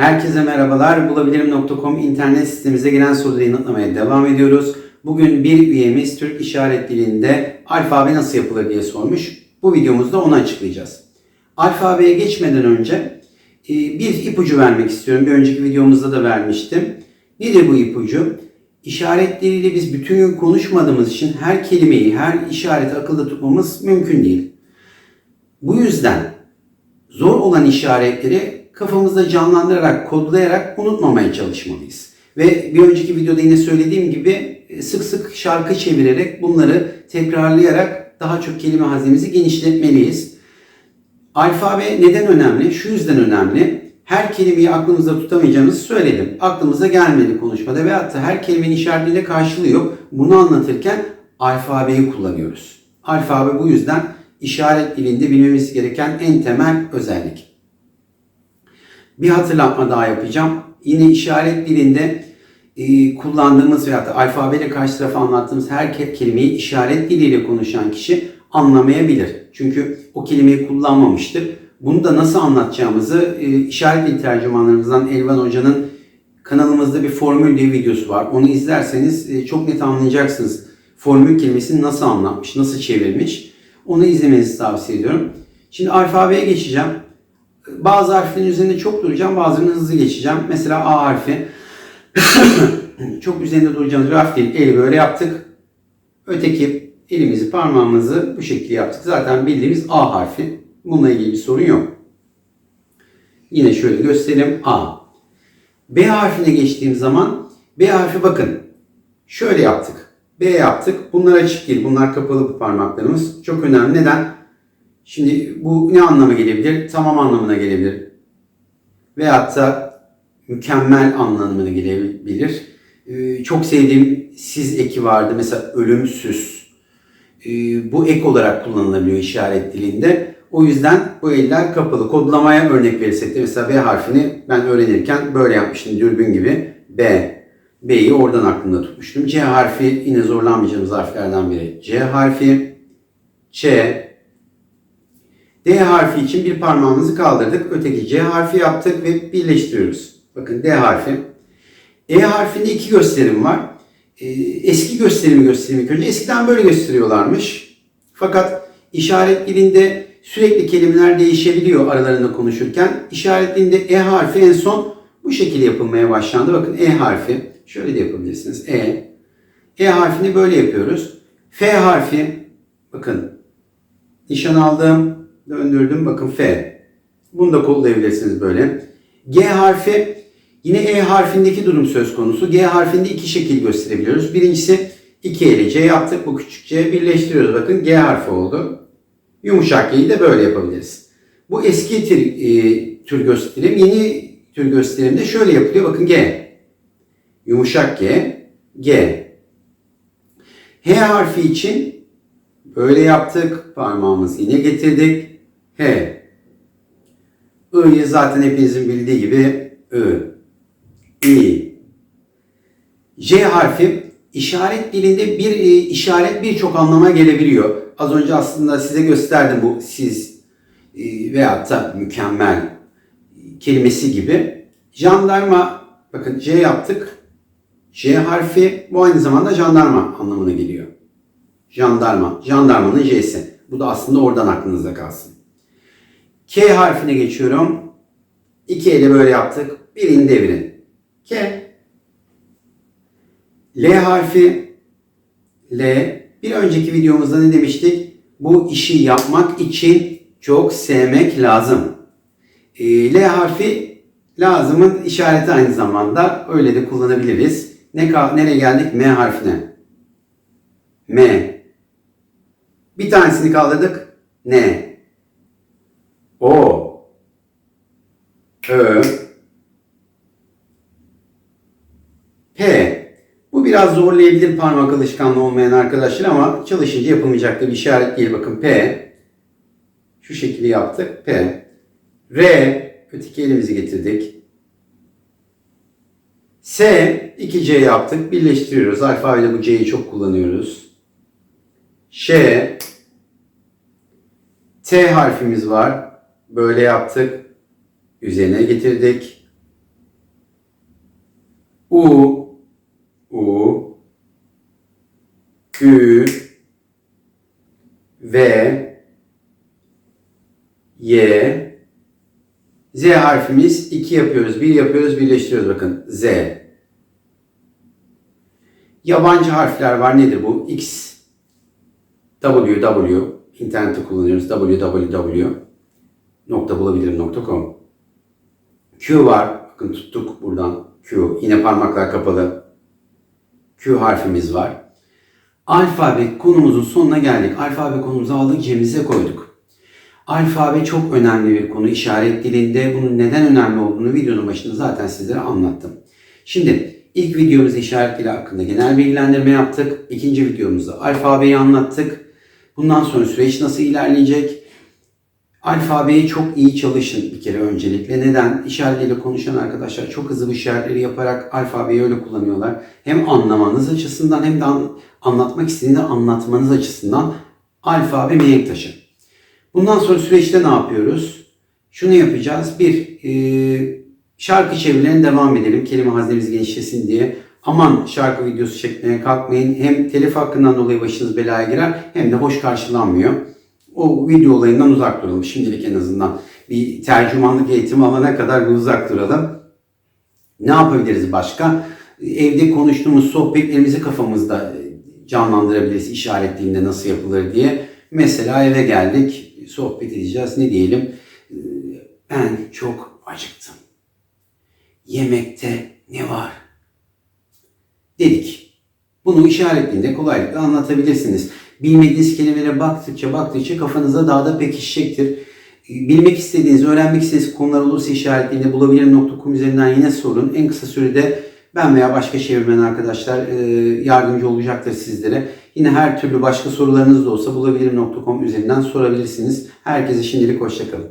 Herkese merhabalar. Bulabilirim.com internet sitemize gelen soruları yanıtlamaya devam ediyoruz. Bugün bir üyemiz Türk işaret dilinde alfabe nasıl yapılır diye sormuş. Bu videomuzda onu açıklayacağız. Alfabeye geçmeden önce e, bir ipucu vermek istiyorum. Bir önceki videomuzda da vermiştim. Nedir bu ipucu? İşaret diliyle biz bütün gün konuşmadığımız için her kelimeyi, her işareti akılda tutmamız mümkün değil. Bu yüzden zor olan işaretleri kafamızda canlandırarak, kodlayarak unutmamaya çalışmalıyız. Ve bir önceki videoda yine söylediğim gibi e, sık sık şarkı çevirerek bunları tekrarlayarak daha çok kelime hazinemizi genişletmeliyiz. Alfabe neden önemli? Şu yüzden önemli. Her kelimeyi aklımızda tutamayacağımızı söyledim. Aklımıza gelmedi konuşmada veyahut da her kelimenin işaretiyle karşılığı yok. Bunu anlatırken alfabeyi kullanıyoruz. Alfabe bu yüzden işaret dilinde bilmemiz gereken en temel özellik. Bir hatırlatma daha yapacağım. Yine işaret dilinde e, kullandığımız veyahut da alfabeyle karşı tarafa anlattığımız her ke- kelimeyi işaret diliyle konuşan kişi anlamayabilir. Çünkü o kelimeyi kullanmamıştır. Bunu da nasıl anlatacağımızı e, işaret dil tercümanlarımızdan Elvan Hoca'nın kanalımızda bir formül diye videosu var. Onu izlerseniz e, çok net anlayacaksınız. Formül kelimesini nasıl anlatmış, nasıl çevirmiş. Onu izlemenizi tavsiye ediyorum. Şimdi alfabeye geçeceğim. Bazı harflerin üzerinde çok duracağım, bazılarını hızlı geçeceğim. Mesela A harfi. çok üzerinde duracağımız bir harf değil. Eli böyle yaptık. Öteki elimizi, parmağımızı bu şekilde yaptık. Zaten bildiğimiz A harfi. Bununla ilgili bir sorun yok. Yine şöyle göstereyim. A. B harfine geçtiğim zaman B harfi bakın. Şöyle yaptık. B yaptık. Bunlar açık değil. Bunlar kapalı bu parmaklarımız. Çok önemli. Neden? Şimdi bu ne anlama gelebilir? Tamam anlamına gelebilir. Veyahut da mükemmel anlamına gelebilir. Ee, çok sevdiğim siz eki vardı. Mesela ölümsüz. Ee, bu ek olarak kullanılabiliyor işaret dilinde. O yüzden bu eller kapalı. Kodlamaya örnek verirsek de mesela B harfini ben öğrenirken böyle yapmıştım dürbün gibi. B. B'yi oradan aklımda tutmuştum. C harfi yine zorlanmayacağımız harflerden biri. C harfi. Ç. D harfi için bir parmağımızı kaldırdık. Öteki C harfi yaptık ve birleştiriyoruz. Bakın D harfi. E harfinde iki gösterim var. Ee, eski gösterimi göstereyim ilk önce. Eskiden böyle gösteriyorlarmış. Fakat işaret dilinde sürekli kelimeler değişebiliyor aralarında konuşurken. İşaret dilinde E harfi en son bu şekilde yapılmaya başlandı. Bakın E harfi. Şöyle de yapabilirsiniz. E. E harfini böyle yapıyoruz. F harfi. Bakın. Nişan aldım. Döndürdüm. Bakın F. Bunu da kodlayabilirsiniz böyle. G harfi yine E harfindeki durum söz konusu. G harfinde iki şekil gösterebiliyoruz. Birincisi 2 ile C yaptık. Bu küçük C birleştiriyoruz. Bakın G harfi oldu. Yumuşak G'yi de böyle yapabiliriz. Bu eski tür, e, tür gösterim. Yeni tür gösterimde şöyle yapılıyor. Bakın G. Yumuşak G. G. H harfi için böyle yaptık. Parmağımızı yine getirdik. H. I'yı zaten hepinizin bildiği gibi I. I. J harfi işaret dilinde bir e, işaret birçok anlama gelebiliyor. Az önce aslında size gösterdim bu siz e, veyahut da mükemmel kelimesi gibi. Jandarma bakın C yaptık. J harfi bu aynı zamanda jandarma anlamına geliyor. Jandarma. Jandarmanın J'si. Bu da aslında oradan aklınızda kalsın. K harfine geçiyorum. İki ele böyle yaptık. Birini devirin. K. L harfi. L. Bir önceki videomuzda ne demiştik? Bu işi yapmak için çok sevmek lazım. E, L harfi lazımın işareti aynı zamanda. Öyle de kullanabiliriz. Ne nereye geldik? M harfine. M. Bir tanesini kaldırdık. N. O. Ö. P. Bu biraz zorlayabilir parmak alışkanlığı olmayan arkadaşlar ama çalışınca yapılmayacak da bir işaret değil. Bakın P. Şu şekilde yaptık. P. R. Öteki elimizi getirdik. S. 2C yaptık. Birleştiriyoruz. Alfabede bu C'yi çok kullanıyoruz. Ş. T harfimiz var. Böyle yaptık. Üzerine getirdik. U, U, Ü, V, Y, Z harfimiz 2 yapıyoruz, 1 yapıyoruz, birleştiriyoruz bakın. Z. Yabancı harfler var. Nedir bu? X, W, W. İnternette kullanıyoruz. www.bulabilirim.com Q var. Bakın tuttuk buradan Q. Yine parmaklar kapalı. Q harfimiz var. Alfabe konumuzun sonuna geldik. Alfabe konumuzu aldık, cebimize koyduk. Alfabe çok önemli bir konu. İşaret dilinde bunun neden önemli olduğunu videonun başında zaten sizlere anlattım. Şimdi ilk videomuzda işaret dili hakkında genel bilgilendirme yaptık. İkinci videomuzda alfabeyi anlattık. Bundan sonra süreç nasıl ilerleyecek? Alfabeyi çok iyi çalışın bir kere öncelikle. Neden? İşaretle konuşan arkadaşlar çok hızlı bu işaretleri yaparak alfabeyi öyle kullanıyorlar. Hem anlamanız açısından hem de an- anlatmak istediğinde anlatmanız açısından alfabe mihenk taşı. Bundan sonra süreçte ne yapıyoruz? Şunu yapacağız. Bir, e, şarkı çevirilerine devam edelim. Kelime haznemiz genişlesin diye. Aman şarkı videosu çekmeye kalkmayın. Hem telif hakkından dolayı başınız belaya girer hem de hoş karşılanmıyor. O video olayından uzak duralım. Şimdilik en azından bir tercümanlık eğitimi alana kadar bir uzak duralım. Ne yapabiliriz başka? Evde konuştuğumuz sohbetlerimizi kafamızda canlandırabiliriz işaret dilinde nasıl yapılır diye. Mesela eve geldik, sohbet edeceğiz. Ne diyelim? Ee, Ben çok acıktım. Yemekte ne var? Dedik. Bunu işaret dilinde kolaylıkla anlatabilirsiniz. Bilmediğiniz kelimelere baktıkça baktıkça kafanıza daha da pekişecektir. Bilmek istediğiniz, öğrenmek istediğiniz konular olursa işaret dilinde bulabilirim.com üzerinden yine sorun. En kısa sürede ben veya başka çevirmen arkadaşlar e, yardımcı olacaktır sizlere. Yine her türlü başka sorularınız da olsa bulabilirim.com üzerinden sorabilirsiniz. Herkese şimdilik hoşçakalın.